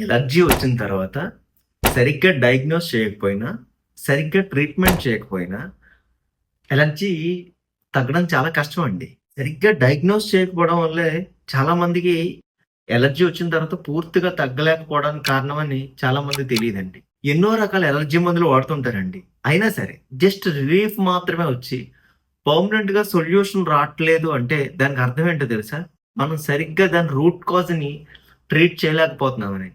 Allergy వచ్చిన తర్వాత సరిగ్గా డయాగ్నోస్ చేయకపోయినా సరిగ్గా ట్రీట్మెంట్ చేయకపోయినా ఎలర్జీ తగ్గడం చాలా కష్టం అండి. సరిగ్గా డయాగ్నోస్ చేయకపోవడం వల్లే చాలామందికి ఎలర్జీ వచ్చిన తర్వాత పూర్తిగా తగ్గలేకపోవడానికి కారణమని చాలామంది తెలియదండి. ఎన్నో రకాల ఎలర్జీ మందులు వాడుతుంటారండి. అయినా సరే జస్ట్ రిలీఫ్ మాత్రమే వచ్చి పర్మనెంట్గా సొల్యూషన్ రావట్లేదు అంటే దానికి అర్థం ఏంటో తెలుసా? మనం సరిగ్గా దాని రూట్ కాజ్ని ట్రీట్ చేయలేకపోతున్నామని.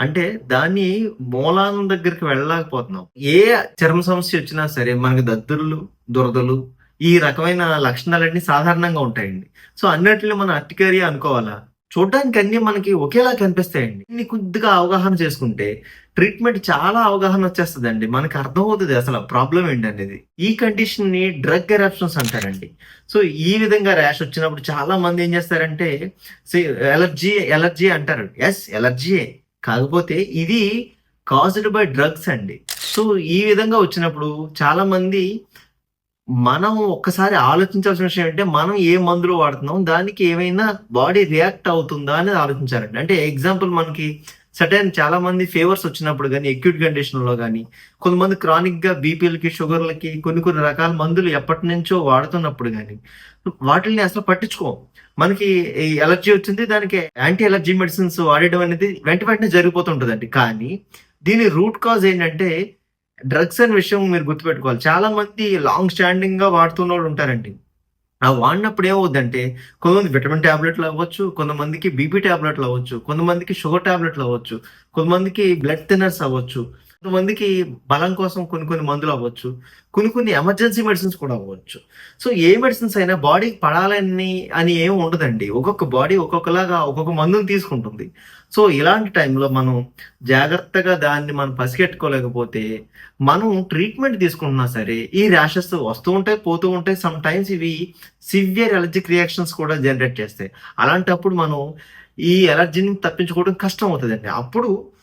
అంటే దాన్ని మూలాల దగ్గరికి వెళ్ళలేకపోతున్నాం. ఏ చర్మ సమస్య వచ్చినా సరే మనకి దద్దుర్లు దురదలు ఈ రకమైన లక్షణాలన్నీ సాధారణంగా ఉంటాయండి. సో అన్నిటిని మనం అర్టికేరియా అనుకోవాలా? చూడడానికి అన్ని మనకి ఒకేలా కనిపిస్తాయండి. ఇన్ని కొద్దిగా అవగాహన చేసుకుంటే ట్రీట్మెంట్ చాలా అవగాహన వచ్చేస్తుందండి. మనకి అర్థమవుతుంది అసలు ప్రాబ్లం ఏంటనేది. ఈ కండిషన్ని డ్రగ్ ఎరాప్షన్స్ అంటారండి. సో ఈ విధంగా ర్యాష్ వచ్చినప్పుడు చాలా మంది ఏం చేస్తారంటే ఎలర్జీ ఎలర్జీ అంటారు. ఎస్ ఎలర్జీయే. కాకపోతే ఇది కాజ్డ్ బై డ్రగ్స్ అండి. సో ఈ విధంగా వచ్చినప్పుడు చాలా మంది మనం ఒక్కసారి ఆలోచించాల్సిన విషయం ఏంటంటే మనం ఏ మందులు వాడుతున్నాం దానికి ఏమైనా బాడీ రియాక్ట్ అవుతుందా అనేది ఆలోచించాలండి అంటే ఎగ్జాంపుల్ మనకి సటన్ చాలా మంది ఫేవర్స్ వచ్చినప్పుడు కానీ అక్యూట్ కండిషన్లో కానీ కొంతమంది క్రానిక్గా బీపీలకి షుగర్లకి కొన్ని కొన్ని రకాల మందులు ఎప్పటి నుంచో వాడుతున్నప్పుడు కానీ వాటిని అసలు పట్టించుకో. మనకి ఈ ఎలర్జీ వచ్చింది దానికి యాంటీ ఎలర్జీ మెడిసిన్స్ వాడడం అనేది వెంట వెంటనే జరిగిపోతుంటుందండి. కానీ దీని రూట్ కాజ్ ఏంటంటే డ్రగ్స్ అనే విషయం మీరు గుర్తుపెట్టుకోవాలి. చాలా మంది లాంగ్ స్టాండింగ్గా వాడుతున్న వాళ్ళు ఉంటారండి. ఆ వాడినప్పుడు ఏమవుద్దంటే కొంతమంది విటమిన్ టాబ్లెట్లు అవ్వచ్చు కొంతమందికి బీపీ ట్యాబ్లెట్లు అవ్వచ్చు కొంతమందికి షుగర్ ట్యాబ్లెట్లు అవ్వచ్చు కొంతమందికి బ్లడ్ థిన్నర్స్ అవ్వచ్చు. కొంతమందికి బలం కోసం కొన్ని కొన్ని మందులు అవ్వచ్చు కొన్ని కొన్ని ఎమర్జెన్సీ మెడిసిన్స్ కూడా అవ్వచ్చు. సో ఏ మెడిసిన్స్ అయినా బాడీకి పడాలని అని ఏం ఉండదండి. ఒక్కొక్క బాడీ ఒక్కొక్కలాగా ఒక్కొక్క మందుని తీసుకుంటుంది. సో ఇలాంటి టైంలో మనం జాగ్రత్తగా దాన్ని మనం పసిగట్టుకోలేకపోతే మనం ట్రీట్మెంట్ తీసుకుంటున్నా సరే ఈ ర్యాషెస్ వస్తూ ఉంటాయి పోతూ ఉంటాయి. సమ్ టైమ్స్ ఇవి సివియర్ ఎలర్జిక్ రియాక్షన్స్ కూడా జనరేట్ చేస్తాయి. అలాంటప్పుడు మనం ఈ ఎలర్జీని తప్పించుకోవడం కష్టం అవుతుందండి. అప్పుడు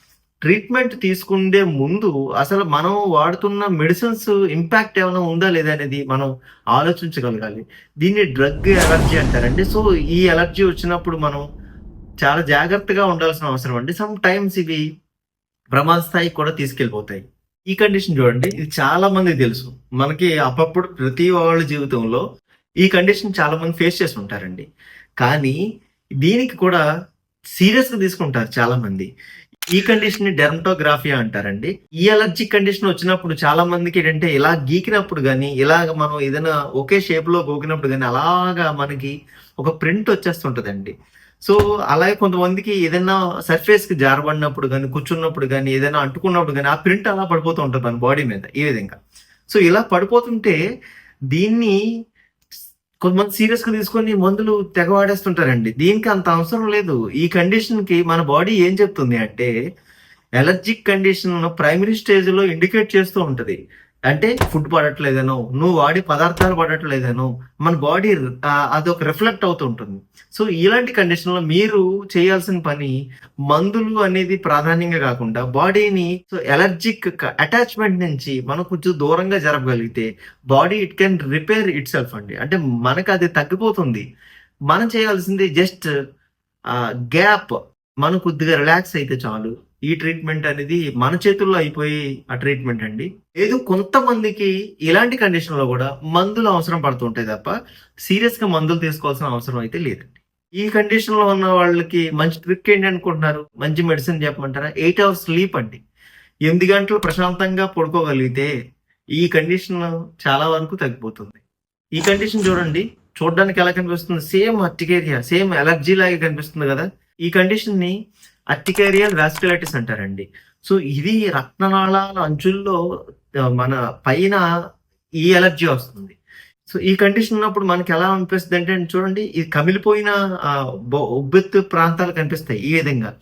ట్రీట్మెంట్ తీసుకుండే ముందు అసలు మనం వాడుతున్న మెడిసిన్స్ ఇంపాక్ట్ ఏమైనా ఉందా లేదా అనేది మనం ఆలోచించగలగాలి. దీన్ని డ్రగ్ ఎలర్జీ అంటారండి. సో ఈ ఎలర్జీ వచ్చినప్పుడు మనం చాలా జాగ్రత్తగా ఉండాల్సిన అవసరం అండి. సమ్ టైమ్స్ ఇవి ప్రమాద స్థాయికి కూడా తీసుకెళ్ళిపోతాయి. ఈ కండిషన్ చూడండి. ఇది చాలా మంది తెలుసు. మనకి అప్పుడప్పుడు ప్రతి వాళ్ళ జీవితంలో ఈ కండిషన్ చాలా మంది ఫేస్ చేసి ఉంటారండి. కానీ దీనికి కూడా సీరియస్గా తీసుకుంటారు చాలా మంది. ఈ కండిషన్ని డెర్మటోగ్రాఫియా అంటారండి. ఈ అలర్జీ కండిషన్ వచ్చినప్పుడు చాలా మందికి ఏంటంటే ఇలా గీకినప్పుడు కానీ ఇలా మనం ఏదైనా ఒకే షేప్లో గోకినప్పుడు కానీ అలాగా మనకి ఒక ప్రింట్ వచ్చేస్తుంటదండి. సో అలాగే కొంతమందికి ఏదైనా సర్ఫేస్కి జారబడినప్పుడు కానీ కూర్చున్నప్పుడు కానీ ఏదైనా అంటుకున్నప్పుడు కానీ ఆ ప్రింట్ అలా పడిపోతూ ఉంటుంది మన బాడీ మీద ఈ విధంగా. సో ఇలా పడిపోతుంటే దీన్ని కొంతమంది సీరియస్గా తీసుకొని మందులు తెగ వాడేస్తుంటారండి దీనికి అంత అవసరం లేదు. ఈ కండిషన్కి మన బాడీ ఏం చెప్తుంది అంటే ఎలర్జిక్ కండిషన్ ప్రైమరీ స్టేజ్లో ఇండికేట్ చేస్తూ ఉంటది. అంటే ఫుడ్ పడట్లేదనో నువ్వు వాడే పదార్థాలు పడట్లేదనో మన బాడీ అదొక రిఫ్లెక్ట్ అవుతూ ఉంటుంది. సో ఇలాంటి కండిషన్లో మీరు చేయాల్సిన పని మందులు అనేది ప్రాధాన్యంగా కాకుండా బాడీని సో ఎలర్జిక్ అటాచ్మెంట్ నుంచి మనం కొంచెం దూరంగా జరపగలిగితే body it can repair itself అండి. అంటే మనకు అది తగ్గిపోతుంది. మనం చేయాల్సింది జస్ట్ గ్యాప్. మనం కొద్దిగా రిలాక్స్ అయితే చాలు. ఈ ట్రీట్మెంట్ అనేది మన చేతుల్లో అయిపోయి ఆ ట్రీట్మెంట్ అండి. లేదు కొంతమందికి ఇలాంటి కండిషన్లో కూడా మందులు అవసరం పడుతుంటాయి తప్ప సీరియస్గా మందులు తీసుకోవాల్సిన అవసరం అయితే లేదండి. ఈ కండిషన్లో ఉన్న వాళ్ళకి మంచి ట్రిక్ ఏంటి అనుకుంటున్నారు? మంచి మెడిసిన్ చెప్పమంటారా? ఎయిట్ అవర్స్ స్లీప్ అండి. ఎనిమిది గంటలు ప్రశాంతంగా పడుకోగలిగితే ఈ కండిషన్ చాలా వరకు తగ్గిపోతుంది. ఈ కండిషన్ చూడండి. చూడడానికి ఎలా కనిపిస్తుంది? సేమ్ అర్టికేరియా సేమ్ ఎలర్జీ లాగా కనిపిస్తుంది కదా. ఈ కండిషన్ని అర్టికేరియల్ వాస్కులైటిస్ అంటారండి. సో ఇది రక్తనాళాల అంచుల్లో మన పైన ఈ ఎలర్జీ వస్తుంది. సో ఈ కండిషన్ ఉన్నప్పుడు మనకి ఎలా అనిపిస్తుంది అంటే చూడండి ఇది కమిలిపోయిన బొ- ఉబ్బెత్తు ప్రాంతాలు కనిపిస్తాయి ఈ విధంగా.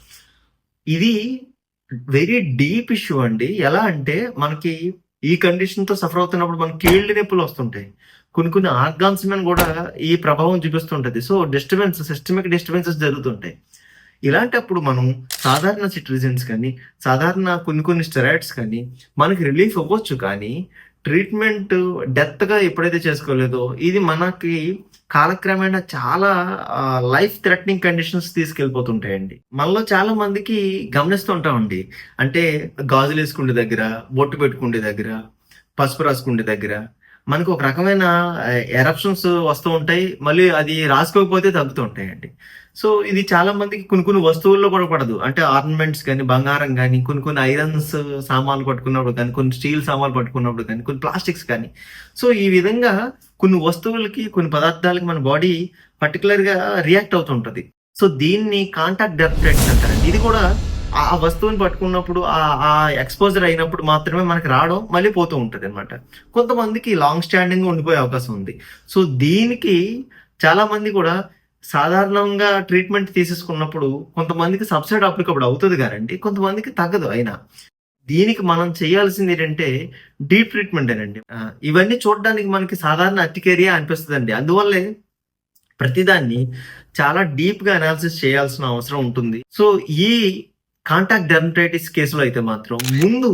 ఇది వెరీ డీప్ ఇష్యూ అండి. ఎలా అంటే మనకి ఈ కండిషన్తో సఫర్ అవుతున్నప్పుడు మనకి కీళ్ళు నొప్పులు వస్తుంటాయి. కొన్ని కొన్ని ఆర్గాన్స్ మీద కూడా ఈ ప్రభావం చూపిస్తుంటది. సో డిస్టర్బెన్స్ సిస్టమిక్ డిస్టర్బెన్సెస్ జరుగుతుంటాయి. ఇలాంటప్పుడు మనం సాధారణ సిట్రిజన్స్ కానీ సాధారణ కొన్ని కొన్ని స్టెరాయిడ్స్ కానీ మనకి రిలీఫ్ అవ్వచ్చు కానీ ట్రీట్మెంట్ డెత్గా ఎప్పుడైతే చేసుకోలేదో ఇది మనకి కాలక్రమేణా చాలా లైఫ్ థ్రెటనింగ్ కండిషన్స్ తీసుకెళ్ళిపోతుంటాయండి. మనలో చాలా మందికి గమనిస్తూ ఉంటామండి. అంటే గాజులు వేసుకుండే దగ్గర బొట్టు పెట్టుకుండే దగ్గర పసుపు రాసుకుండే దగ్గర మనకు ఒక రకమైన ఎరప్షన్స్ వస్తూ ఉంటాయి. మళ్ళీ అది రాసుకోకపోతే తగ్గుతూ ఉంటాయండి సో ఇది చాలా మందికి కొన్ని కొన్ని వస్తువుల్లో కూడా పడదు. అంటే ఆర్నమెంట్స్ కానీ బంగారం కానీ కొన్ని కొన్ని ఐరన్స్ సామాన్లు పట్టుకున్నప్పుడు కానీ కొన్ని స్టీల్ సామాన్లు పట్టుకున్నప్పుడు కానీ కొన్ని ప్లాస్టిక్స్ కానీ. సో ఈ విధంగా కొన్ని వస్తువులకి కొన్ని పదార్థాలకి మన బాడీ పర్టికులర్గా రియాక్ట్ అవుతుంటుంది. సో దీన్ని కాంటాక్ట్ డెప్టెట్స్ అంటారండి. ఇది కూడా ఆ వస్తువుని పట్టుకున్నప్పుడు ఆ ఎక్స్పోజర్ అయినప్పుడు మాత్రమే మనకి రావడం మళ్ళీ పోతూ ఉంటుంది అనమాట కొంతమందికి లాంగ్ స్టాండింగ్ ఉండిపోయే అవకాశం ఉంది. సో దీనికి చాలా మంది కూడా సాధారణంగా ట్రీట్మెంట్ తీసేసుకున్నప్పుడు కొంతమందికి సబ్సైడ్ అప్లికబుల్ అవుతుంది కానండి కొంతమందికి తగ్గదు అయినా. దీనికి మనం చేయాల్సింది ఏంటంటే డీప్ ట్రీట్మెంట్ అండి. ఇవన్నీ చూడడానికి మనకి సాధారణ అతికేరియా అనిపిస్తుంది అండి అందువల్లే ప్రతిదాన్ని చాలా డీప్గా అనాలిసిస్ చేయాల్సిన అవసరం ఉంటుంది. సో ఈ కాంటాక్ట్ డెర్మటైటిస్ కేసులో అయితే మాత్రం ముందు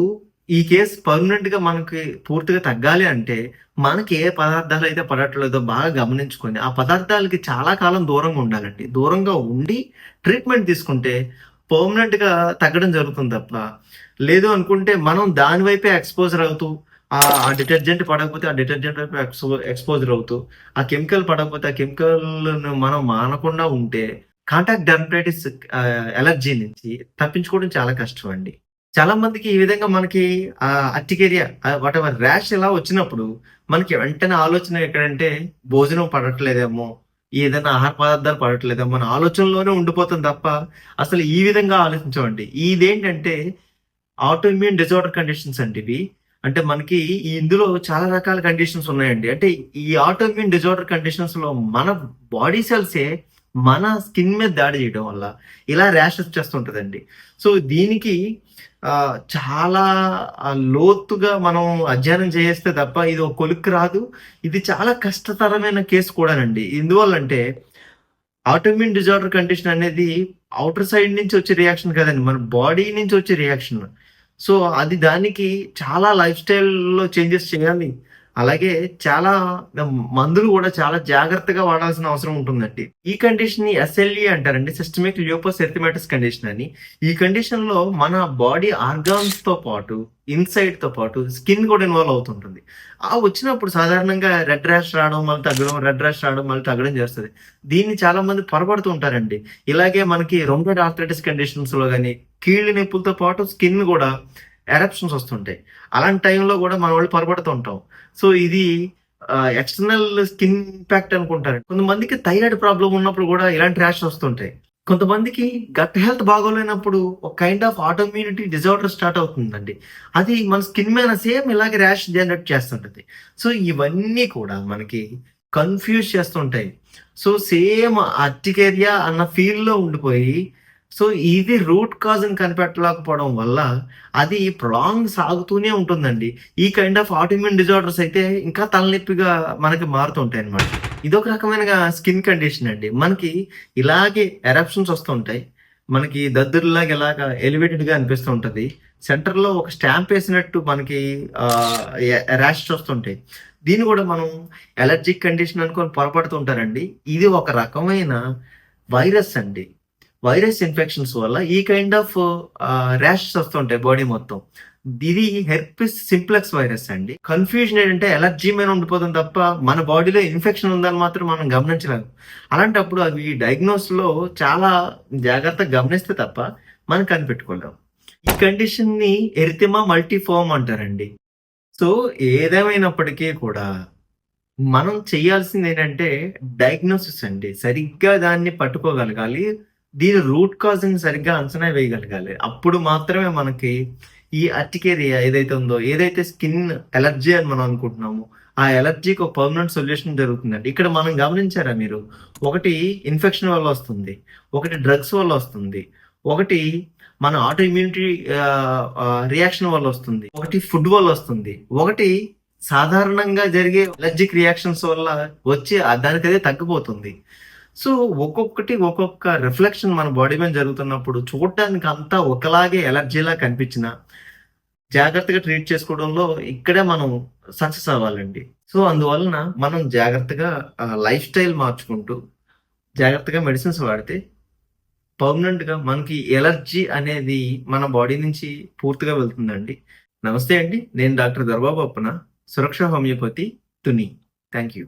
ఈ కేసు పర్మనెంట్గా మనకి పూర్తిగా తగ్గాలి అంటే మనకి ఏ పదార్థాలు అయితే పడట్లేదో బాగా గమనించుకొని ఆ పదార్థాలకి చాలా కాలం దూరంగా ఉండాలండి. దూరంగా ఉండి ట్రీట్మెంట్ తీసుకుంటే పర్మనెంట్గా తగ్గడం జరుగుతుంది తప్ప లేదు అనుకుంటే మనం దాని వైపే ఎక్స్పోజర్ అవుతూ ఆ ఆ డిటర్జెంట్ పడకపోతే ఆ డిటర్జెంట్ వైపు ఎక్స్పో ఎక్స్పోజర్ అవుతూ ఆ కెమికల్ పడకపోతే ఆ కెమికల్ మనం మానకుండా ఉంటే కాంటాక్ట్ డెర్మటైటిస్ ఎలర్జీ నుంచి తప్పించుకోవడం చాలా కష్టం అండి చాలా మందికి ఈ విధంగా మనకి అర్టికేరియా వాట్ ఎవర్ ర్యాష్ ఇలా వచ్చినప్పుడు మనకి వెంటనే ఆలోచన ఎక్కడంటే భోజనం పడట్లేదేమో ఏదైనా ఆహార పదార్థాలు పడట్లేదేమో మన ఆలోచనలోనే ఉండిపోతుంది తప్ప అసలు ఈ విధంగా ఆలోచించమండి. ఇదేంటంటే ఆటోఇమ్యూన్ డిజార్డర్ కండిషన్స్ అండి ఇవి. అంటే మనకి ఇందులో చాలా రకాల కండిషన్స్ ఉన్నాయండి. అంటే ఈ ఆటోఇమ్యూన్ డిజార్డర్ కండిషన్స్లో మన బాడీ సెల్సే మన స్కిన్ మీద దాడి చేయడం వల్ల ఇలా ర్యాషెస్ చేస్తుంటుందండి. సో దీనికి చాలా లోతుగా మనం అధ్యయనం చేస్తే తప్ప ఇది ఒక కొలుక్కు రాదు. ఇది చాలా కష్టతరమైన కేసు కూడానండి. ఎందువల్లంటే ఆటోమిన్ డిజార్డర్ కండిషన్ అనేది అవుటర్ సైడ్ నుంచి వచ్చే రియాక్షన్ కదండి. మన బాడీ నుంచి వచ్చే రియాక్షన్ సో అది దానికి చాలా లైఫ్ స్టైల్లో చేంజెస్ చేయాలి. అలాగే చాలా మందులు కూడా చాలా జాగ్రత్తగా వాడాల్సిన అవసరం ఉంటుందండి. ఈ కండిషన్ని ఎస్ఎల్ఈ అంటారండి సిస్టమిక్ లియోపస్ ఎర్థమెటిస్ కండిషన్ అని. ఈ కండిషన్లో మన బాడీ ఆర్గాన్స్తో పాటు ఇన్సైడ్తో పాటు స్కిన్ కూడా ఇన్వాల్వ్ అవుతుంటుంది. ఆ వచ్చినప్పుడు సాధారణంగా రెడ్ ర్యాష్ రావడం మళ్ళీ తగ్గడం రెడ్ ర్యాష్ రావడం మళ్ళీ తగ్గడం చేస్తుంది. దీన్ని చాలా మంది పొరపడుతూ ఉంటారండి. ఇలాగే మనకి రొంబెడ్ ఆర్థరైటిస్ కండిషన్స్లో కానీ కీళ్ళ నొప్పులతో పాటు స్కిన్ కూడా ఎరప్షన్స్ వస్తుంటాయి. అలాంటి టైంలో కూడా మన వాళ్ళు పొరపడుతూ ఉంటాం. సో ఇది ఎక్స్టర్నల్ స్కిన్ ఇంపాక్ట్ అనుకుంటారు. కొంతమందికి థైరాయిడ్ ప్రాబ్లం ఉన్నప్పుడు కూడా ఇలాంటి ర్యాష్ వస్తుంటాయి. కొంతమందికి గట్ హెల్త్ బాగోలేనప్పుడు ఒక kind of autoimmunity disorder start అవుతుందండి. అది మన స్కిన్ మీద సేమ్ ఇలాగే ర్యాష్ జనరేట్ చేస్తుంటది. సో ఇవన్నీ కూడా మనకి కన్ఫ్యూజ్ చేస్తుంటాయి. సో సేమ్ అర్టికేరియా అన్న ఫీల్లో ఉండిపోయి సో ఇది రూట్ కాజ్ని కనిపెట్టలేకపోవడం వల్ల అది ప్రొలాంగ్ సాగుతూనే ఉంటుందండి. ఈ కైండ్ ఆఫ్ ఆటోమ్యూన్ డిజార్డర్స్ అయితే ఇంకా తలనొప్పిగా మనకి మారుతుంటాయి అనమాట ఇదొక రకమైన స్కిన్ కండిషన్ అండి. మనకి ఇలాగే ఎరప్షన్స్ వస్తుంటాయి. మనకి దద్దుర్లాగా ఇలాగా ఎలివేటెడ్గా అనిపిస్తూ ఉంటుంది. సెంటర్లో ఒక స్టాంప్ వేసినట్టు మనకి ర్యాష్ వస్తుంటాయి. దీన్ని కూడా మనం ఎలర్జిక్ కండిషన్ అనుకొని పొరపడుతుంటారండి. ఇది ఒక రకమైన వైరస్ అండి. వైరస్ ఇన్ఫెక్షన్స్ వల్ల ఈ కైండ్ ఆఫ్ ర్యాషెస్ వస్తుంటాయి బాడీ మొత్తం. ఇది హెర్పిస్ సింప్లెక్స్ వైరస్ అండి. కన్ఫ్యూజన్ ఏంటంటే ఎలర్జీ మీద ఉండిపోతుంది తప్ప మన బాడీలో ఇన్ఫెక్షన్ ఉందని మాత్రం మనం గమనించలేము. అలాంటప్పుడు అవి డయాగ్నోస్లో చాలా జాగ్రత్తగా గమనిస్తే తప్ప మనం కనిపెట్టుకోలేము ఈ కండిషన్ని ఎరితిమా మల్టీఫామ్ అంటారండి. సో ఏదేమైనప్పటికీ కూడా మనం చేయాల్సింది ఏంటంటే డయాగ్నోసిస్ అండి. సరిగ్గా దాన్ని పట్టుకోగలగాలి. దీని రూట్ కాజింగ్ సరిగ్గా అంచనా వేయగలగాలి. అప్పుడు మాత్రమే మనకి ఈ అర్టికేరియా ఏదైతే ఉందో ఏదైతే స్కిన్ ఎలర్జీ అని మనం అనుకుంటున్నామో ఆ ఎలర్జీకి ఒక పర్మనెంట్ సొల్యూషన్ జరుగుతుందండి. ఇక్కడ మనం గమనించారా మీరు? ఒకటి ఇన్ఫెక్షన్ వల్ల వస్తుంది. ఒకటి డ్రగ్స్ వల్ల వస్తుంది. ఒకటి మన ఆటో ఇమ్యూనిటీ రియాక్షన్ వల్ల వస్తుంది. ఒకటి ఫుడ్ వల్ల వస్తుంది. ఒకటి సాధారణంగా జరిగే ఎలర్జిక్ రియాక్షన్స్ వల్ల వచ్చి ఆ దానికదే తగ్గిపోతుంది. సో ఒక్కొక్కటి ఒక్కొక్క రిఫ్లెక్షన్ మన బాడీ మీద జరుగుతున్నప్పుడు చూడటానికి అంతా ఒకలాగే ఎలర్జీలా కనిపించిన జాగ్రత్తగా ట్రీట్ చేసుకోవడంలో ఇక్కడే మనం సక్సెస్ అవ్వాలండి. సో, అందువలన మనం జాగ్రత్తగా లైఫ్ స్టైల్ మార్చుకుంటూ, జాగ్రత్తగా మెడిసిన్స్ వాడితే పర్మనెంట్‌గా మనకి ఎలర్జీ అనేది మన బాడీ నుంచి పూర్తిగా వెళ్తుందండి. నమస్తే అండి. నేను doctor Darbabu Appana. Suraksha homeopathy Tuni. Thank you.